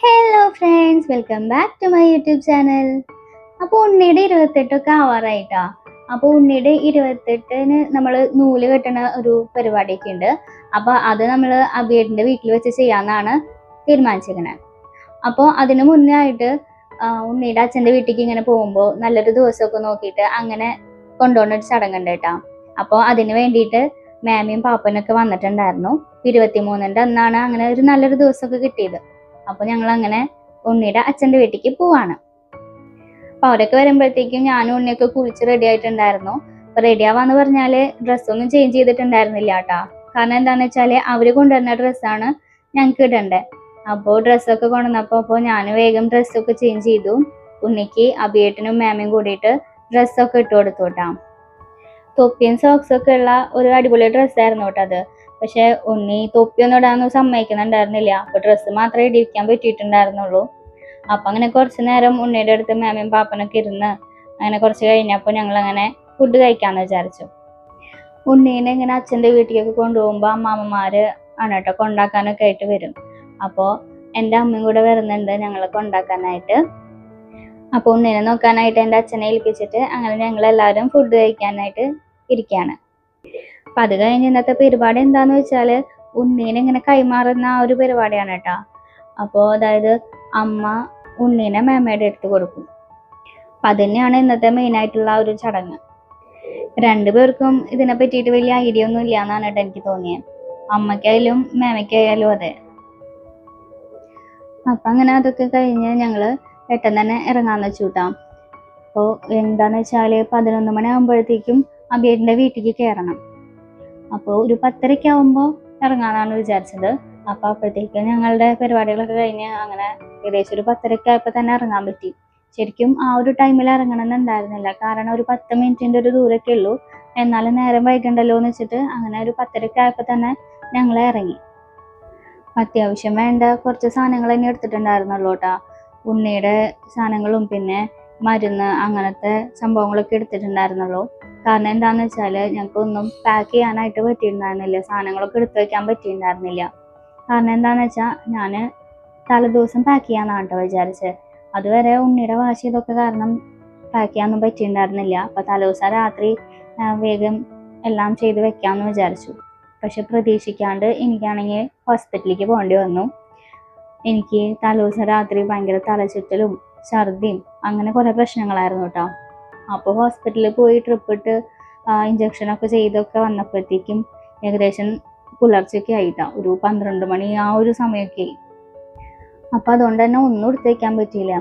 Hello friends welcome back to my YouTube channel അപ്പോൾ ഉണ്ണിയുടെ ഇരുപത്തെട്ടൊക്കെ ആവാറായിട്ടാ. അപ്പോൾ ഉണ്ണിയുടെ ഇരുപത്തെട്ടിന് നമ്മൾ നൂൽ കെട്ടണ ഒരു പരിപാടിയൊക്കെ ഉണ്ട്. അപ്പോൾ അത് നമ്മൾ ആ അബിയേട്ടിന്റെ വീട്ടിൽ വെച്ച് ചെയ്യാമെന്നാണ് തീരുമാനിച്ചിരിക്കുന്നത് അപ്പോൾ അതിന് മുന്നേ ആയിട്ട് ഉണ്ണിയുടെ അച്ഛന്റെ വീട്ടിലേക്ക് ഇങ്ങനെ പോകുമ്പോൾ നല്ലൊരു ദിവസമൊക്കെ നോക്കിയിട്ട് അങ്ങനെ കൊണ്ടുപോകുന്ന ഒരു ചടങ്ങുണ്ട് കേട്ടോ. അപ്പോൾ അതിന് വേണ്ടിയിട്ട് മാമിയും പാപ്പനൊക്കെ വന്നിട്ടുണ്ടായിരുന്നു. ഇരുപത്തിമൂന്നിന്റെ അന്നാണ് അങ്ങനെ ഒരു നല്ലൊരു ദിവസമൊക്കെ കിട്ടിയത്. അപ്പൊ ഞങ്ങൾ അങ്ങനെ ഉണ്ണിയുടെ അച്ഛന്റെ വീട്ടിലേക്ക് പോവാണ്. അപ്പൊ അവരൊക്കെ വരുമ്പോഴത്തേക്കും ഞാനും ഉണ്ണിയൊക്കെ കുളിച്ച് റെഡി ആയിട്ടുണ്ടായിരുന്നു. അപ്പൊ റെഡി ആവാന്ന് പറഞ്ഞാൽ ഡ്രസ്സൊന്നും ചേഞ്ച് ചെയ്തിട്ടുണ്ടായിരുന്നില്ല കേട്ടാ കാരണം എന്താന്ന് വെച്ചാൽ അവർ കൊണ്ടുവരുന്ന ഡ്രസ്സാണ് ഞങ്ങൾക്ക് ഇടണ്ടേ. അപ്പോൾ ഡ്രസ്സൊക്കെ കൊണ്ടുവന്നപ്പോൾ അപ്പോൾ ഞാൻ വേഗം ഡ്രസ്സൊക്കെ ചേഞ്ച് ചെയ്തു. ഉണ്ണിക്ക് അഭിയേട്ടനും മാമയും കൂടിയിട്ട് ഡ്രസ്സൊക്കെ ഇട്ട് കൊടുത്തു കേട്ടാ തൊപ്പിയും സോക്സൊക്കെ ഉള്ള ഒരു അടിപൊളി ഡ്രസ്സായിരുന്നു കേട്ടോ അത്. പക്ഷെ ഉണ്ണി തൊപ്പിയൊന്നും ഇടാനൊന്നും സമ്മതിക്കുന്നുണ്ടായിരുന്നില്ല. അപ്പൊ ഡ്രസ്സ് മാത്രമേ ഇടിക്കാൻ പറ്റിയിട്ടുണ്ടായിരുന്നുള്ളൂ. അപ്പൊ അങ്ങനെ കുറച്ചു നേരം ഉണ്ണിയുടെ അടുത്ത് മാമയും പാപ്പനൊക്കെ ഇരുന്ന് അങ്ങനെ കുറച്ച് കഴിഞ്ഞപ്പോൾ ഞങ്ങൾ അങ്ങനെ ഫുഡ് കഴിക്കാന്ന് വിചാരിച്ചു. ഉണ്ണീനെ ഇങ്ങനെ അച്ഛന്റെ വീട്ടിലേക്ക് കൊണ്ടുപോകുമ്പോൾ അമ്മാമ്മമാര് ആണ് കേട്ടോ കൊണ്ടാക്കാനൊക്കെ ആയിട്ട് വരും. അപ്പോൾ എന്റെ അമ്മയും കൂടെ വരുന്നുണ്ട് ഞങ്ങളെ കൊണ്ടാക്കാനായിട്ട്. അപ്പോൾ ഉണ്ണീനെ നോക്കാനായിട്ട് എന്റെ അച്ഛനെ ഏൽപ്പിച്ചിട്ട് അങ്ങനെ ഞങ്ങൾ എല്ലാവരും ഫുഡ് കഴിക്കാനായിട്ട് ഇരിക്കുകയാണ് അപ്പൊ അത് കഴിഞ്ഞ് ഇന്നത്തെ പരിപാടി എന്താന്ന് വെച്ചാൽ ഉണ്ണീനെ ഇങ്ങനെ കൈമാറുന്ന ആ ഒരു പരിപാടിയാണ് കേട്ടോ. അപ്പോൾ അതായത് അമ്മ ഉണ്ണീനെ മേമയുടെ എടുത്ത് കൊടുക്കും. അപ്പൊ അത് തന്നെയാണ് ഇന്നത്തെ മെയിൻ ആയിട്ടുള്ള ആ ഒരു ചടങ്ങ്. രണ്ടുപേർക്കും ഇതിനെ പറ്റിയിട്ട് വലിയ ഐഡിയ ഒന്നും ഇല്ല എന്നാണ് കേട്ടോ എനിക്ക് തോന്നിയത് അമ്മയ്ക്കായാലും മേമയ്ക്കായാലും അതെ. അപ്പൊ അങ്ങനെ അതൊക്കെ കഴിഞ്ഞ് ഞങ്ങൾ പെട്ടെന്ന് തന്നെ ഇറങ്ങാന്ന് വെച്ചു കൂട്ടാം അപ്പോൾ എന്താന്ന് വെച്ചാൽ പതിനൊന്ന് മണി ആകുമ്പോഴത്തേക്കും അബിയേട്ടിന്റെ വീട്ടിലേക്ക് കയറണം അപ്പോൾ ഒരു പത്തരയ്ക്ക് ആവുമ്പോൾ ഇറങ്ങാന്നാണ് വിചാരിച്ചത്. അപ്പോൾ അപ്പോഴത്തേക്കും ഞങ്ങളുടെ പരിപാടികളൊക്കെ കഴിഞ്ഞ് അങ്ങനെ ഏകദേശം ഒരു പത്തരയ്ക്ക് തന്നെ ഇറങ്ങാൻ പറ്റി. ശരിക്കും ആ ഒരു ടൈമിൽ ഇറങ്ങണമെന്ന് ഉണ്ടായിരുന്നില്ല. കാരണം ഒരു പത്ത് മിനിറ്റിന്റെ ഒരു ദൂരമൊക്കെ ഉള്ളൂ. എന്നാലും നേരം വൈകണ്ടല്ലോ എന്ന് വെച്ചിട്ട് അങ്ങനെ ഒരു പത്തരയ്ക്ക് തന്നെ ഞങ്ങൾ ഇറങ്ങി. അത്യാവശ്യം വേണ്ട കുറച്ച് സാധനങ്ങൾ തന്നെ എടുത്തിട്ടുണ്ടായിരുന്നുള്ളൂ കേട്ടോ. ഉണ്ണിയുടെ സാധനങ്ങളും പിന്നെ മരുന്ന് അങ്ങനത്തെ സംഭവങ്ങളൊക്കെ എടുത്തിട്ടുണ്ടായിരുന്നുള്ളൂ. കാരണം എന്താന്ന് വെച്ചാൽ ഞങ്ങൾക്ക് ഒന്നും പാക്ക് ചെയ്യാനായിട്ട് പറ്റിയിട്ടുണ്ടായിരുന്നില്ല. സാധനങ്ങളൊക്കെ എടുത്തു വെക്കാൻ പറ്റിയിട്ടുണ്ടായിരുന്നില്ല. കാരണം എന്താന്ന് വെച്ചാൽ ഞാൻ തലേദിവസം പാക്ക് ചെയ്യാന്നാണ് കേട്ടോ വിചാരിച്ചത് അതുവരെ ഉണ്ണിയുടെ വാശി ഇതൊക്കെ കാരണം പാക്ക് ചെയ്യാനൊന്നും പറ്റിയിട്ടുണ്ടായിരുന്നില്ല. അപ്പൊ തലേദിവസം രാത്രി വേഗം എല്ലാം ചെയ്ത് വെക്കാന്ന് വിചാരിച്ചു. പക്ഷെ പ്രതീക്ഷിക്കാണ്ട് എനിക്കാണെങ്കിൽ ഹോസ്പിറ്റലിലേക്ക് പോകേണ്ടി വന്നു. എനിക്ക് തലേദിവസം രാത്രി ഭയങ്കര തലചുറ്റലും ഛർദിയും അങ്ങനെ കുറേ പ്രശ്നങ്ങളായിരുന്നു കേട്ടോ അപ്പോൾ ഹോസ്പിറ്റലിൽ പോയി ട്രിപ്പ് ഇട്ട് ഇഞ്ചക്ഷനൊക്കെ ചെയ്തൊക്കെ വന്നപ്പോഴത്തേക്കും ഏകദേശം പുലർച്ചയ്ക്ക് ആയിട്ടാ ഒരു പന്ത്രണ്ട് മണി ആ ഒരു സമയമൊക്കെ ആയി. അപ്പം അതുകൊണ്ട് തന്നെ ഒന്നും എടുത്തേക്കാൻ പറ്റിയില്ല.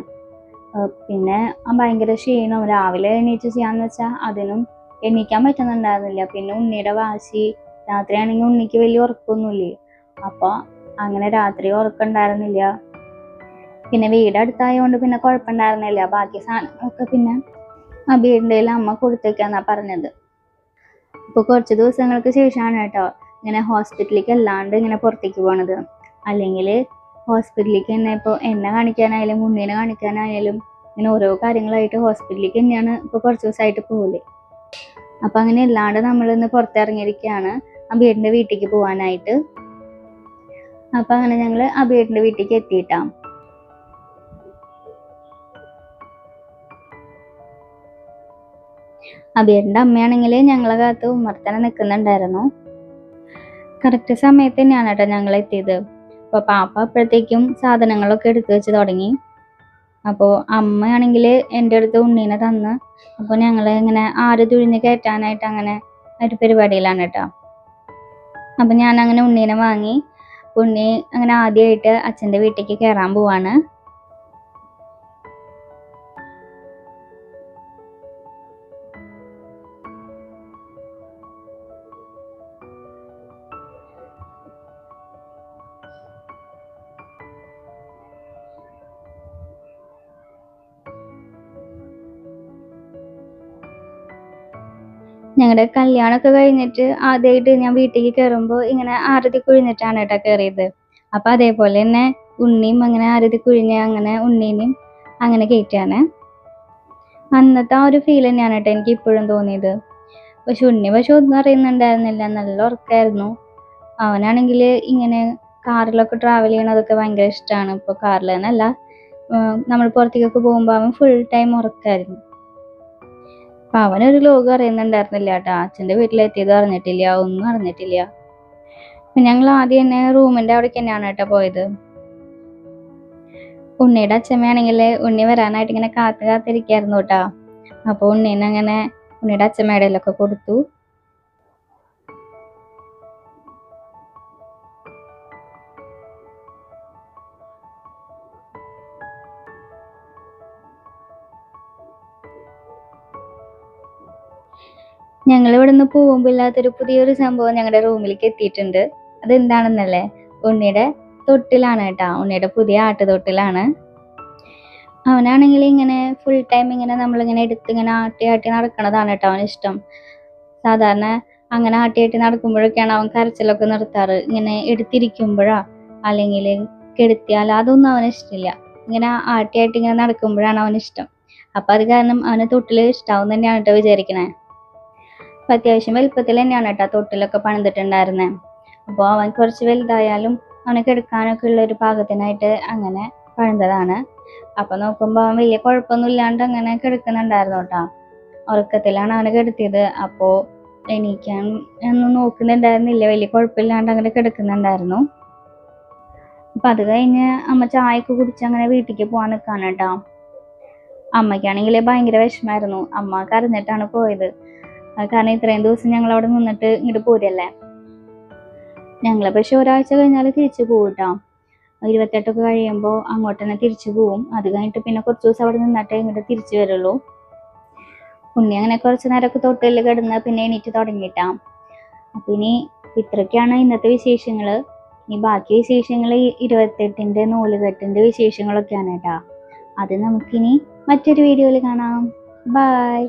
പിന്നെ ഭയങ്കര ക്ഷീണം രാവിലെ എണീറ്റ് ചെയ്യാന്ന് വെച്ചാൽ അതിനും എണീക്കാൻ പറ്റുന്നുണ്ടായിരുന്നില്ല. പിന്നെ ഉണ്ണിയുടെ വാശി രാത്രിയാണെങ്കിൽ ഉണ്ണിക്ക് വലിയ ഉറക്കമൊന്നുമില്ലേ അപ്പോൾ അങ്ങനെ രാത്രി ഉറക്കമുണ്ടായിരുന്നില്ല പിന്നെ വീട് അടുത്തായതുകൊണ്ട് പിന്നെ കുഴപ്പമുണ്ടായിരുന്നില്ല ബാക്കി സാധനങ്ങളൊക്കെ പിന്നെ വീടിന്റെ അമ്മ കൊടുത്തേക്കാന്നാ പറഞ്ഞത്. ഇപ്പോൾ കുറച്ച് ദിവസങ്ങൾക്ക് ശേഷമാണ് കേട്ടോ ഇങ്ങനെ ഹോസ്പിറ്റലിലേക്ക് അല്ലാണ്ട് ഇങ്ങനെ പുറത്തേക്ക് പോണത്. അല്ലെങ്കിൽ ഹോസ്പിറ്റലിലേക്ക് തന്നെ ഇപ്പോൾ എന്നെ കാണിക്കാനായാലും ഉണ്ണീനെ കാണിക്കാനായാലും ഇങ്ങനെ ഓരോ കാര്യങ്ങളായിട്ട് ഹോസ്പിറ്റലിലേക്ക് തന്നെയാണ് ഇപ്പോൾ കുറച്ച് ദിവസമായിട്ട് പോകൽ അപ്പം അങ്ങനെ അല്ലാണ്ട് നമ്മളിന്ന് പുറത്തിറങ്ങിയിരിക്കുകയാണ് അബീറിന്റെ വീട്ടിലേക്ക് പോകാനായിട്ട് അപ്പം അങ്ങനെ ഞങ്ങൾ അബീറിന്റെ വീട്ടിലേക്ക് എത്തിയിട്ടാ. അബിയേട്ടന്റെ അമ്മയാണെങ്കിൽ ഞങ്ങളെ കാത്ത് ഉമ്മർത്തനെ നിൽക്കുന്നുണ്ടായിരുന്നു കറക്റ്റ് സമയത്ത് തന്നെയാണ് കേട്ടോ ഞങ്ങൾ എത്തിയത്. അപ്പോൾ പാപ്പ അപ്പോഴത്തേക്കും സാധനങ്ങളൊക്കെ എടുത്തു വെച്ച് തുടങ്ങി. അപ്പോൾ അമ്മയാണെങ്കിൽ എന്റെ അടുത്ത് ഉണ്ണീനെ തന്ന്. അപ്പോൾ ഞങ്ങൾ ഇങ്ങനെ ആര് തുഴിഞ്ഞ് കയറ്റാനായിട്ട് അങ്ങനെ ഒരു പരിപാടിയിലാണ് കേട്ടോ. അപ്പം ഞാൻ അങ്ങനെ ഉണ്ണീനെ വാങ്ങി. ഉണ്ണി അങ്ങനെ ആദ്യമായിട്ട് അച്ഛന്റെ വീട്ടിലേക്ക് കയറാൻ പോവാണ്. ഞങ്ങളുടെ കല്യാണമൊക്കെ കഴിഞ്ഞിട്ട് ആദ്യമായിട്ട് ഞാൻ വീട്ടിലേക്ക് കയറുമ്പോൾ ഇങ്ങനെ ആരതി കുഴിഞ്ഞിട്ടാണ് കേട്ടോ കയറിയത് അപ്പം അതേപോലെ തന്നെ ഉണ്ണിയും അങ്ങനെ ആരതി കുഴിഞ്ഞ് അങ്ങനെ ഉണ്ണീനെയും അങ്ങനെ കയറ്റാണ് അന്നത്തെ ആ ഒരു ഫീൽ തന്നെയാണ് കേട്ടോ എനിക്ക് ഇപ്പോഴും തോന്നിയത്. പക്ഷെ ഉണ്ണി പക്ഷെ ഒന്നും അറിയുന്നുണ്ടായിരുന്നില്ല. നല്ല ഉറക്കായിരുന്നു. അവനാണെങ്കിൽ ഇങ്ങനെ കാറിലൊക്കെ ട്രാവൽ ചെയ്യണതൊക്കെ ഭയങ്കര ഇഷ്ടമാണ് ഇപ്പോൾ കാറിൽ തന്നെ അല്ല നമ്മൾ പുറത്തേക്കൊക്കെ പോകുമ്പോൾ അവൻ ഫുൾ ടൈം ഉറക്കായിരുന്നു. അപ്പം അവനൊരു ലോകം അറിയുന്നുണ്ടായിരുന്നില്ല കേട്ടോ അച്ഛന്റെ വീട്ടിലെത്തിയത് അറിഞ്ഞിട്ടില്ല ഒന്നും അറിഞ്ഞിട്ടില്ല. ഞങ്ങൾ ആദ്യം തന്നെ റൂമിന്റെ അവിടേക്ക് തന്നെയാണ് കേട്ടോ പോയത്. ഉണ്ണിയുടെ അച്ഛമ്മയാണെങ്കിൽ ഉണ്ണി വരാനായിട്ട് ഇങ്ങനെ കാത്ത് കാത്തിരിക്കായിരുന്നു കേട്ടോ. അപ്പോൾ ഉണ്ണീനെ അങ്ങനെ ഉണ്ണിയുടെ അച്ഛമ്മയുടെ കൊടുത്തു. ഞങ്ങൾ ഇവിടുന്ന് പോകുമ്പോൾ ഇല്ലാത്തൊരു പുതിയൊരു സംഭവം ഞങ്ങളുടെ റൂമിലേക്ക് എത്തിയിട്ടുണ്ട്. അതെന്താണെന്നല്ലേ? ഉണ്ണിയുടെ തൊട്ടിലാണ് കേട്ടോ. ഉണ്ണിയുടെ പുതിയ ആട്ടുതൊട്ടിലാണ്. അവനാണെങ്കിൽ ഇങ്ങനെ ഫുൾ ടൈം ഇങ്ങനെ നമ്മളിങ്ങനെ എടുത്ത് ഇങ്ങനെ ആട്ടി ആട്ടി നടക്കണതാണ് കേട്ടോ അവന് ഇഷ്ടം സാധാരണ അങ്ങനെ ആട്ടി ആട്ടി നടക്കുമ്പോഴൊക്കെയാണ് അവൻ കരച്ചിലൊക്കെ നിർത്താറ്. ഇങ്ങനെ എടുത്തിരിക്കുമ്പോഴാ അല്ലെങ്കിൽ കെടുത്തിയാൽ അതൊന്നും അവന് ഇഷ്ടമില്ല ഇങ്ങനെ ആട്ടി ആട്ടി ഇങ്ങനെ നടക്കുമ്പോഴാണ് അവന് ഇഷ്ടം അപ്പം അത് കാരണം അവന് തൊട്ടിൽ ഇഷ്ടാവും തന്നെയാണ് കേട്ടോ വിചാരിക്കണേ. അപ്പം അത്യാവശ്യം വലുപ്പത്തിൽ തന്നെയാണ് കേട്ടോ തൊട്ടിലൊക്കെ പണിതിട്ടുണ്ടായിരുന്നത് അപ്പോൾ അവൻ കുറച്ച് വലുതായാലും അവനൊക്കെ എടുക്കാനൊക്കെ ഉള്ള ഒരു പാകത്തിനായിട്ട് അങ്ങനെ പണിതതാണ്. അപ്പം നോക്കുമ്പോൾ അവൻ വലിയ കുഴപ്പമൊന്നും ഇല്ലാണ്ട് അങ്ങനെ കിടക്കുന്നുണ്ടായിരുന്നു കേട്ടോ. ഉറക്കത്തിലാണ് അവനെ കിടത്തിയത്. അപ്പോൾ എണീക്കാൻ ഒന്നും നോക്കുന്നുണ്ടായിരുന്നില്ല. വലിയ കുഴപ്പമില്ലാണ്ട് അങ്ങനെ കിടക്കുന്നുണ്ടായിരുന്നു. അപ്പം അത് കഴിഞ്ഞ് അമ്മ ചായയൊക്കെ കുടിച്ച് അങ്ങനെ വീട്ടിലേക്ക് പോകാൻ നിൽക്കാണ് കേട്ടോ. അമ്മയ്ക്കാണെങ്കിൽ ഭയങ്കര വിഷമായിരുന്നു അമ്മ കരഞ്ഞിട്ടാണ് പോയത്. കാരണം ഇത്രയും ദിവസം ഞങ്ങൾ അവിടെ നിന്നിട്ട് ഇങ്ങോട്ട് പോരല്ലേ? ഞങ്ങൾ പക്ഷെ ഒരാഴ്ച കഴിഞ്ഞാൽ തിരിച്ചു പോകും കേട്ടോ ഇരുപത്തെട്ടൊക്കെ കഴിയുമ്പോൾ അങ്ങോട്ട് തന്നെ തിരിച്ചു പോവും. അത് കഴിഞ്ഞിട്ട് പിന്നെ കുറച്ച് ദിവസം അവിടെ നിന്നിട്ടേ ഇങ്ങോട്ട് തിരിച്ചു വരുള്ളൂ. ഉണ്ണി അങ്ങനെ കുറച്ച് നേരമൊക്കെ തൊട്ടിൽ കിടന്ന് പിന്നെ എണീറ്റ് തുടങ്ങിയിട്ടാ. അപ്പം ഇനി ഇത്രയൊക്കെയാണ് ഇന്നത്തെ വിശേഷങ്ങൾ ഇനി ബാക്കി വിശേഷങ്ങൾ ഇരുപത്തെട്ടിന്റെ നൂലുകെട്ടിന്റെ വിശേഷങ്ങളൊക്കെയാണ് കേട്ടോ അത് നമുക്കിനി മറ്റൊരു വീഡിയോയിൽ കാണാം. ബൈ